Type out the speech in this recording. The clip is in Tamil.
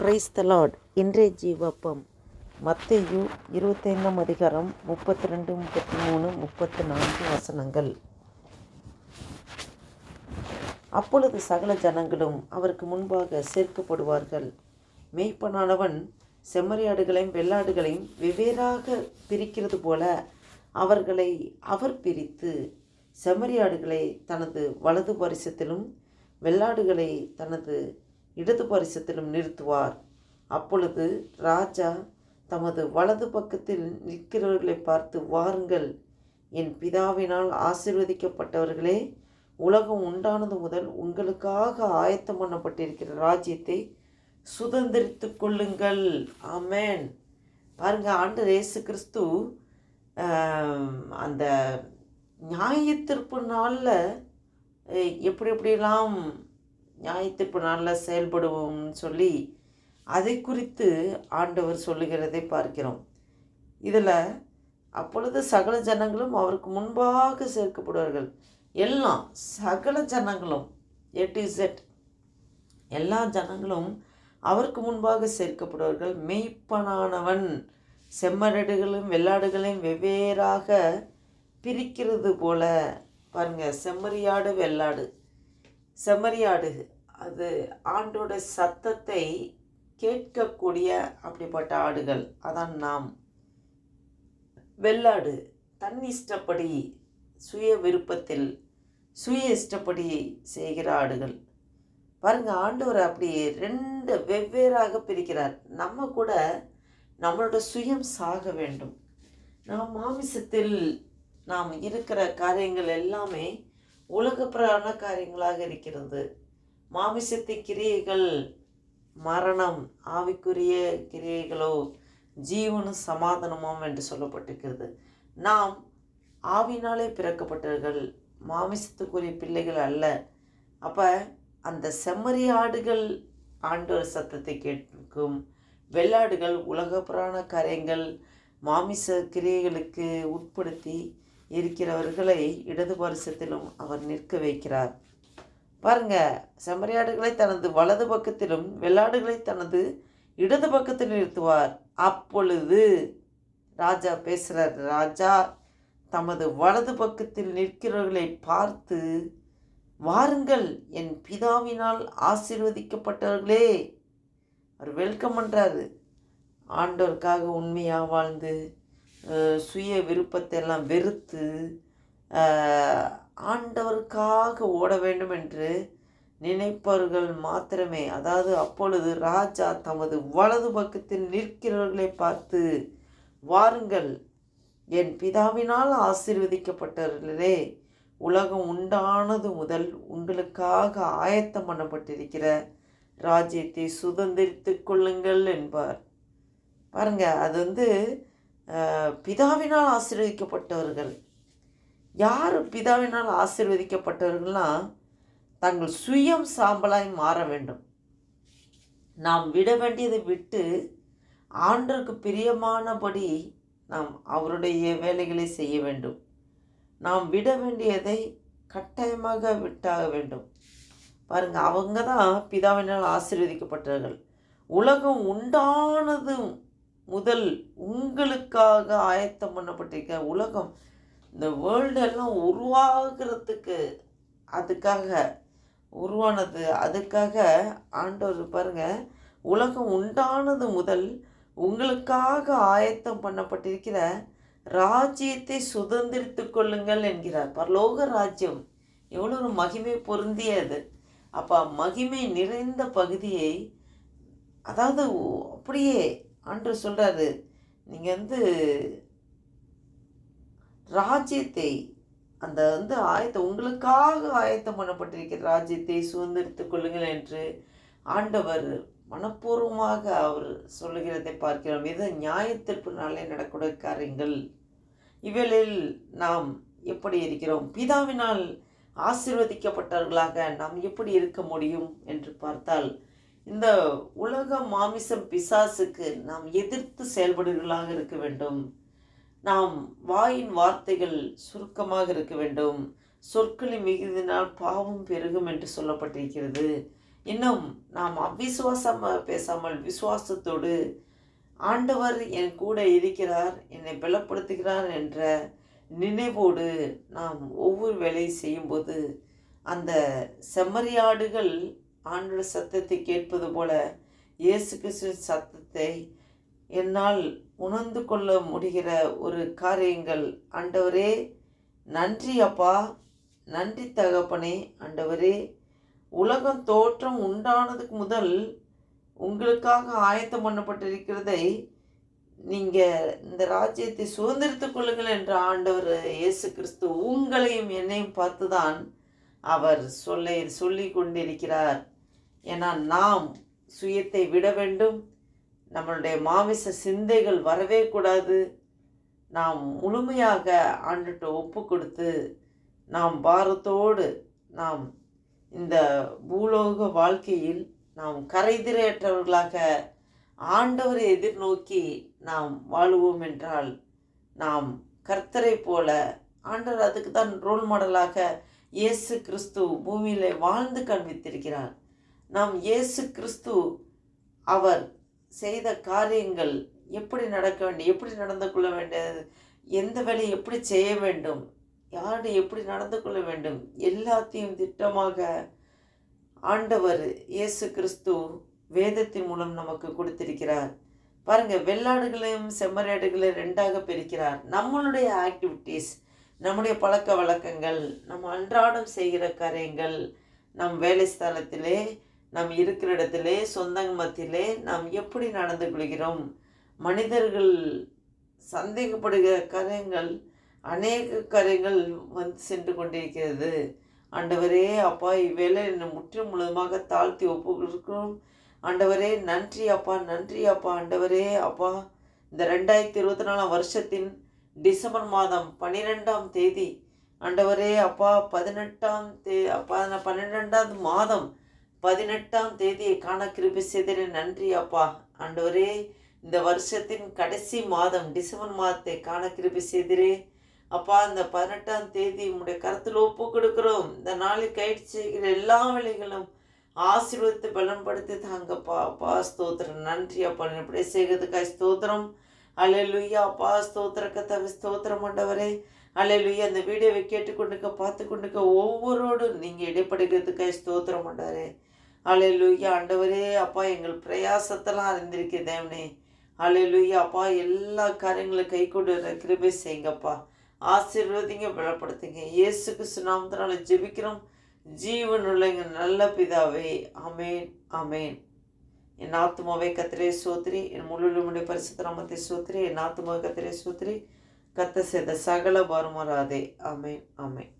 பிரைஸ் த லார்ட் இன்றைய ஜீவப்பம் மத்தையு இருபத்தைந்தாம் அதிகாரம் முப்பத்தி ரெண்டு முப்பத்தி மூணு முப்பத்தி நான்கு வசனங்கள். அப்பொழுது சகல ஜனங்களும் அவருக்கு முன்பாக சேர்க்கப்படுவார்கள். மேய்ப்பனானவன் செம்மறியாடுகளையும் வெள்ளாடுகளையும் வெவ்வேறாக பிரிக்கிறது போல அவர்களை அவர் பிரித்து செம்மறியாடுகளை தனது வலது பரிசத்திலும் வெள்ளாடுகளை தனது இடது பரிசத்திலும் நிறுத்துவார். அப்பொழுது ராஜா தமது வலது பக்கத்தில் நிற்கிறவர்களை பார்த்து வாருங்கள் என் பிதாவினால் ஆசிர்வதிக்கப்பட்டவர்களே உலகம் உண்டானது முதல் உங்களுக்காக ஆயத்தம் பண்ணப்பட்டிருக்கிற ராஜ்யத்தை சுதந்திரித்து கொள்ளுங்கள். ஆமேன். பாருங்க ஆண்டு இயேசு கிறிஸ்து அந்த நியாயத்திற்பு நாளில் எப்படி எப்படிலாம் நியாயத்தீர்ப்பு நாளில் செயல்படுவோம்னு சொல்லி அதை குறித்து ஆண்டவர் சொல்லுகிறதை பார்க்கிறோம். இதில் அப்பொழுது சகல ஜனங்களும் அவருக்கு முன்பாக சேர்க்கப்படுவார்கள். எல்லாம் சகல ஜனங்களும் ஏ டு எட் எல்லா ஜனங்களும் அவருக்கு முன்பாக சேர்க்கப்படுவார்கள். மெய்ப்பனானவன் செம்மரடுகளும் வெள்ளாடுகளையும் வெவ்வேறாக பிரிக்கிறது போல. பாருங்கள் செம்மறியாடு வெள்ளாடு. செம்மறியாடு. அது ஆண்டோட சத்தத்தை கேட்கக்கூடிய அப்படிப்பட்ட ஆடுகள். அதான் நாம். வெள்ளாடு தன் இஷ்டப்படி சுய விருப்பத்தில் சுய இஷ்டப்படி செய்கிற ஆடுகள். பாருங்க ஆண்டவர் அப்படி ரெண்டு வெவ்வேறாக பிரிக்கிறார். நம்ம கூட நம்மளோட சுயம் சாக வேண்டும். நாம் மாமிசத்தில் நாம் இருக்கிற காரியங்கள் எல்லாமே உலகப்பிரான காரியங்களாக இருக்கிறது. மாமிசத்து கிரியைகள் மரணம் ஆவிக்குரிய கிரியைகளோ ஜீவனும் சமாதானமும் என்று சொல்லப்பட்டிருக்கிறது. நாம் ஆவினாலே பிறக்கப்பட்டவர்கள் மாமிசத்துக்குரிய பிள்ளைகள் அல்ல. அப்போ அந்த செம்மறி ஆடுகள் ஆண்டவர் சத்தத்தை கேட்கும் வெள்ளாடுகள் உலக புராண காரியங்கள் மாமிச கிரியைகளுக்கு உட்படுத்தி இருக்கிறவர்களை இடது பரிசத்திலும் அவர் நிற்க வைக்கிறார். பாருங்க செம்மறியாடுகளை தனது வலது பக்கத்திலும் வெள்ளாடுகளை தனது இடது பக்கத்தில் நிறுத்துவார். அப்பொழுது ராஜா பேசுகிறார் ராஜா தமது வலது பக்கத்தில் நிற்கிறவர்களை பார்த்து வாருங்கள் என் பிதாவினால் ஆசீர்வதிக்கப்பட்டவர்களே. அவர் வெல்கம் பண்ணுறாரு ஆண்டவருக்காக உண்மையாக வாழ்ந்து சுய விருப்பத்தை எல்லாம் வெறுத்து ஆண்டவருக்காக ஓட வேண்டும் என்று நினைப்பவர்கள் மாத்திரமே. அதாவது அப்பொழுது ராஜா தமது வலது பக்கத்தில் நிற்கிறவர்களை பார்த்து வாருங்கள் என் பிதாவினால் ஆசீர்வதிக்கப்பட்டவர்களே உலகம் உண்டானது முதல் உங்களுக்காக ஆயத்தம் பண்ணப்பட்டிருக்கிற ராஜ்யத்தை சுதந்திரித்து கொள்ளுங்கள் என்பார். பாருங்க அது வந்து பிதாவினால் ஆசீர்வதிக்கப்பட்டவர்கள். யார் பிதாவினால் ஆசிர்வதிக்கப்பட்டவர்கள்லாம் தங்கள் சுயம் சாம்பலாய் மாற வேண்டும். நாம் விட வேண்டியதை விட்டு ஆண்டருக்கு பிரியமானபடி நாம் அவருடைய வேலைகளை செய்ய வேண்டும். நாம் விட வேண்டியதை கட்டாயமாக விட்டாக வேண்டும். பாருங்கள் அவங்க தான் பிதாவினால் ஆசீர்வதிக்கப்பட்டவர்கள். உலகம் உண்டானது முதல் உங்களுக்காக ஆயத்தம் பண்ணப்பட்டிருக்க உலகம் இந்த வேர்ல்டு எல்லாம் உருவாகிறதுக்கு அதுக்காக உருவானது அதுக்காக ஆண்டவர் பாருங்கள் உலகம் உண்டானது முதல் உங்களுக்காக ஆயத்தம் பண்ணப்பட்டிருக்கிற ராஜ்யத்தை சுதந்திரித்து கொள்ளுங்கள் என்கிறார். பரலோக ராஜ்யம் எவ்வளோ ஒரு மகிமை பொருந்தியது அப்போ மகிமை நிறைந்த பகுதியை அதாவது அப்படியே ஆண்டு சொல்கிறாரு நீங்கள் வந்து ராஜ்யத்தை அந்த வந்து ஆயத்தம் உங்களுக்காக ஆயத்தம் பண்ணப்பட்டிருக்கிற ராஜ்யத்தை சுதந்திரித்துக் கொள்ளுங்கள் என்று ஆண்டவர் மனப்பூர்வமாக அவர் சொல்லுகிறதை பார்க்கிறோம். இது நியாயத்திற்பு நாளே நடக்கூடிய காரியங்கள் இவளில் நாம் எப்படி இருக்கிறோம்? பிதாவினால் ஆசிர்வதிக்கப்பட்டவர்களாக நாம் எப்படி இருக்க முடியும் என்று பார்த்தால் இந்த உலக மாமிசம் பிசாசுக்கு நாம் எதிர்த்து செயல்படுவர்களாக இருக்க வேண்டும். நாம் வாயின் வார்த்தைகள் சுருக்கமாக இருக்க வேண்டும். சொற்களின் மிகுதினால் பாவம் பெருகும் என்று சொல்லப்பட்டிருக்கிறது. இன்னும் நாம் அவ்விசுவாசமாக பேசாமல் விசுவாசத்தோடு ஆண்டவர் என் கூட இருக்கிறார் என்னை பலப்படுத்துகிறார் என்ற நினைவோடு நாம் ஒவ்வொரு வேலையை செய்யும்போது அந்த செம்மறியாடுகள் ஆண்டோட சத்தத்தை கேட்பது போல இயேசு கிறிஸ்துவின் சத்தத்தை என்னால் உணர்ந்து கொள்ள முடிகிற ஒரு காரியங்கள். ஆண்டவரே நன்றி அப்பா. நன்றி தகப்பனே ஆண்டவரே. உலகம் தோற்றம் உண்டானதுக்கு முதல் உங்களுக்காக ஆயத்தம் பண்ணப்பட்டிருக்கிறதை நீங்கள் இந்த ராஜ்யத்தை சுதந்திரித்துக் கொள்ளுங்கள் என்ற ஆண்டவர் இயேசு கிறிஸ்து உங்களையும் என்னையும் பார்த்து தான் அவர் சொல்ல சொல்லி கொண்டிருக்கிறார். ஏன்னா நாம் சுயத்தை விட வேண்டும். நம்மளுடைய மாமிச சிந்தைகள் வரவே கூடாது. நாம் முழுமையாக ஆண்டுகிட்ட ஒப்பு கொடுத்து நாம் பாரத்தோடு நாம் இந்த பூலோக வாழ்க்கையில் நாம் கரைதிரையற்றவர்களாக ஆண்டவரை எதிர்நோக்கி நாம் வாழுவோம் என்றால் நாம் கர்த்தரை போல ஆண்டவர் அதுக்கு தான் ரோல் மாடலாக இயேசு கிறிஸ்து பூமியிலே வாழ்ந்து காண்பித்திருக்கிறார். நாம் இயேசு கிறிஸ்து அவர் செய்த காரியங்கள் எப்படி நடக்க வேண்டும் எப்படி நடந்து கொள்ள வேண்டியது எந்த வேலையை எப்படி செய்ய வேண்டும் யாரு எப்படி நடந்து கொள்ள வேண்டும் எல்லாத்தையும் திட்டமாக ஆண்டவர் இயேசு கிறிஸ்து வேதத்தின் மூலம் நமக்கு கொடுத்திருக்கிறார். பாருங்க வெள்ளாடுகளையும் செம்மறியாடுகளையும் ரெண்டாக பிரிக்கிறார். நம்மளுடைய ஆக்டிவிட்டீஸ் நம்முடைய பழக்க வழக்கங்கள் நம்ம அன்றாடம் செய்கிற காரியங்கள் நம் வேலை ஸ்தலத்திலே நாம் இருக்கிற இடத்திலே சொந்தங்க மத்தியிலே நாம் எப்படி நடந்து கொள்கிறோம்? மனிதர்கள் சந்தேகப்படுகிற காரியங்கள் அநேக காரியங்கள் வந்து சென்று கொண்டிருக்கிறது. ஆண்டவரே அப்பா இவ்வேளை என்னை முற்றிலும் முழுவதுமாக தாழ்த்தி ஒப்பு ஆண்டவரே நன்றி அப்பா நன்றி அப்பா. ஆண்டவரே அப்பா இந்த ரெண்டாயிரத்தி இருபத்தி நாலாம் வருஷத்தின் டிசம்பர் மாதம் பன்னிரெண்டாம் தேதி ஆண்டவரே அப்பா பதினெட்டாம் தே அப்பா பன்னிரெண்டாவது மாதம் பதினெட்டாம் தேதியை காண கிருபி செய்தேன் நன்றி அப்பா. ஆண்டவரே இந்த வருஷத்தின் கடைசி மாதம் டிசம்பர் மாதத்தை காண கிருபி செய்திரே. அப்பா இந்த பதினெட்டாம் தேதி உங்களுடைய கருத்தில் ஒப்பு கொடுக்குறோம். இந்த நாளில் கைட் செய்கிற எல்லா வேலைகளும் ஆசீர்வதித்து பலன்படுத்தி தாங்கப்பா. அப்பா ஸ்தோத்திரம். நன்றி அப்பா. இப்படி செய்கிறதுக்காய் ஸ்தோத்திரம். அலையலுய்யா அப்பா ஸ்தோத்திரக்கத்தவி ஸ்தோத்திரம் ஆண்டவரே. அலையலுய்யா அந்த வீடியோவை கேட்டுக்கொண்டுக்க பார்த்து கொண்டுக்க ஒவ்வொருவரோடும் நீங்கள் இடைப்படுகிறதுக்காய் ஸ்தோத்திரம் ஆண்டவரே அலையலுய்யா ஆண்டவரே அப்பா எங்கள் பிரயாசத்தெல்லாம் அறிந்திருக்கு தேவனே. அலையலுய்யா அப்பா எல்லா காரியங்களும் கை கொண்டு வர கிருபை செய்யுங்கப்பா. ஆசீர்வதிங்க பலப்படுத்துங்க. இயேசுக்கு சுனாமத்தினால ஜெபிக்கிறோம். ஜீவனுள்ள எங்கள் நல்ல பிதாவே. அமேன் அமேன் என் ஆத்மாவை கத்திரே சோத்ரி என் முழுமுடைய பரிசுத்த நாமத்தை சோத்ரி என் ஆத்மாவை கத்திரே சோத்ரி கத்த செய்த சகல வருமராதே அமேன் அமேன்